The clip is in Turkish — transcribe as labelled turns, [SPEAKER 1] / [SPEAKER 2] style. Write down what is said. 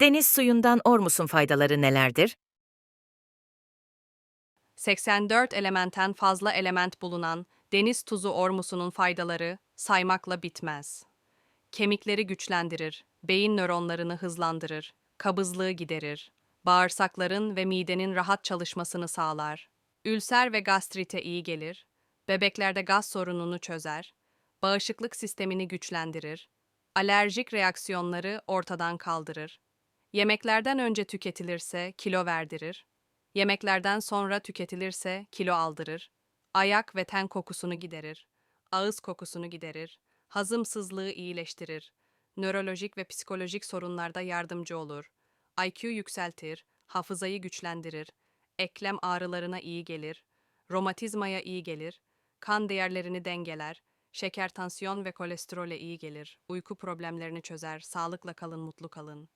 [SPEAKER 1] Deniz suyundan ormusun faydaları nelerdir?
[SPEAKER 2] 84 elementten fazla element bulunan deniz tuzu ormusunun faydaları saymakla bitmez. Kemikleri güçlendirir, beyin nöronlarını hızlandırır, kabızlığı giderir, bağırsakların ve midenin rahat çalışmasını sağlar, ülser ve gastrite iyi gelir, bebeklerde gaz sorununu çözer, bağışıklık sistemini güçlendirir, alerjik reaksiyonları ortadan kaldırır, yemeklerden önce tüketilirse kilo verdirir, Yemeklerden sonra tüketilirse kilo aldırır, ayak ve ten kokusunu giderir, ağız kokusunu giderir, hazımsızlığı iyileştirir, nörolojik ve psikolojik sorunlarda yardımcı olur, IQ yükseltir, hafızayı güçlendirir, eklem ağrılarına iyi gelir, romatizmaya iyi gelir, kan değerlerini dengeler, şeker, tansiyon ve kolesterole iyi gelir, uyku problemlerini çözer, sağlıkla kalın, mutlu kalın.